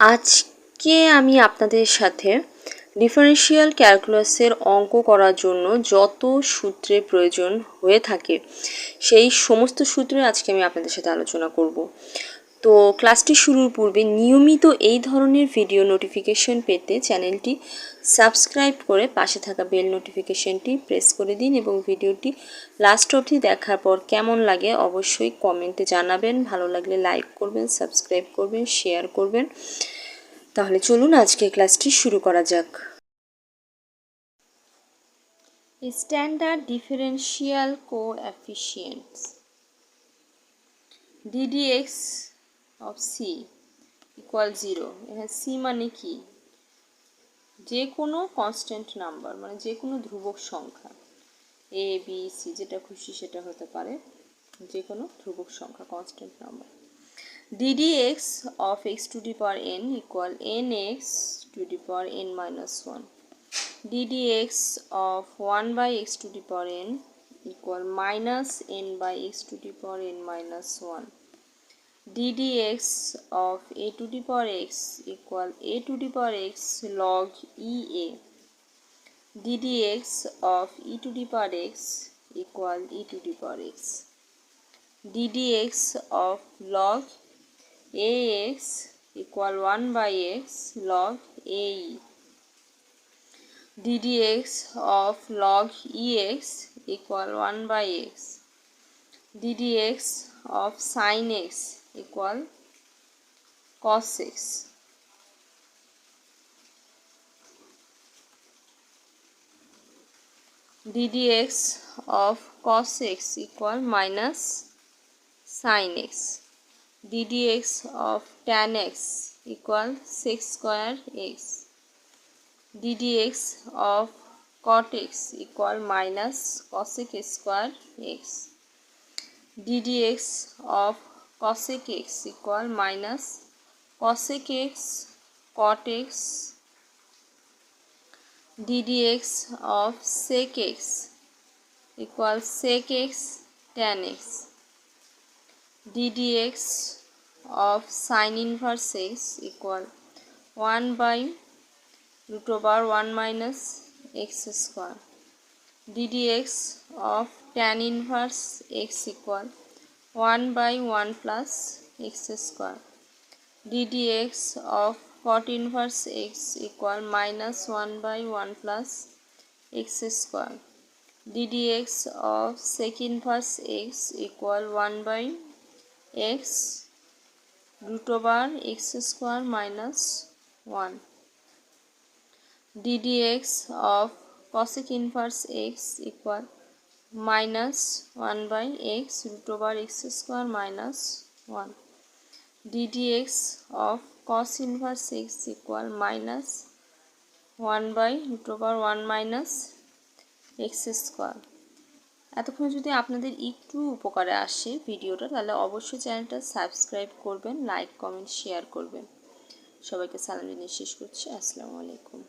আজকে আমি আপনাদের সাথে ডিফারেন্সিয়াল ক্যালকুলাসের অঙ্ক করার জন্য যত সূত্রের প্রয়োজন হয়ে থাকে, সেই সমস্ত সূত্রে আজকে আমি আপনাদের সাথে আলোচনা করব। তো ক্লাসটি শুরুর পূর্বে নিয়মিত এই ধরনের ভিডিও নোটিফিকেশন পেতে চ্যানেলটি সাবস্ক্রাইব করে পাশে থাকা বেল নোটিফিকেশনটি প্রেস করে দিন এবং ভিডিওটি লাস্ট অবধি দেখার পর কেমন লাগে অবশ্যই কমেন্টে জানাবেন। ভালো লাগলে লাইক করবেন সাবস্ক্রাইব করবেন শেয়ার করবেন। তাহলে চলুন আজকে ক্লাসটি শুরু করা যাক। Standard differential coefficients DDX of C equal zero এখানে সি মানে কি যে কোনো কনস্ট্যান্ট নাম্বার মানে যে কোনো ধ্রুবক সংখ্যা এ বি সি যেটা খুশি সেটা হতে পারে যে কোনো ধ্রুবক সংখ্যা constant number ddx of x to the power n equal nx to the power n minus 1 ddx of 1 by x to the power n equal minus n by x to the power n minus 1 ddx of a to the power x equal a to the power x log ea ddx of e to the power x equal e to the power x ddx of log ax equal 1 by x log ae ddx of log ex equal 1 by x ddx of sin x equal cos 6 ddx of cos x equal minus sin x. ddx of tan x equal 6 square x. ddx of cot x equal minus cosec square x. ddx of cosec x equal minus cosec x cot x ddx of sec x equal sec x tan x ddx of sin inverse x equal 1 by root over 1 minus x square ddx of tan inverse x equal 1 by 1 plus x square ddx of cot inverse x equal minus 1 by 1 plus x square ddx of sec inverse x equal 1 by x root over x square minus 1 ddx of cosec inverse x equal minus 1 by x root over x square minus 1 ddx of cos inverse x equal minus 1 by root over 1 minus x square এতক্ষণ যদি আপনাদের একটু উপকারে আসে ভিডিওটা, তাহলে অবশ্যই চ্যানেলটা সাবস্ক্রাইব করবেন, লাইক, কমেন্ট, শেয়ার করবেন। সবাইকে সালাম জানিয়ে শেষ করছি। আসসালামু আলাইকুম।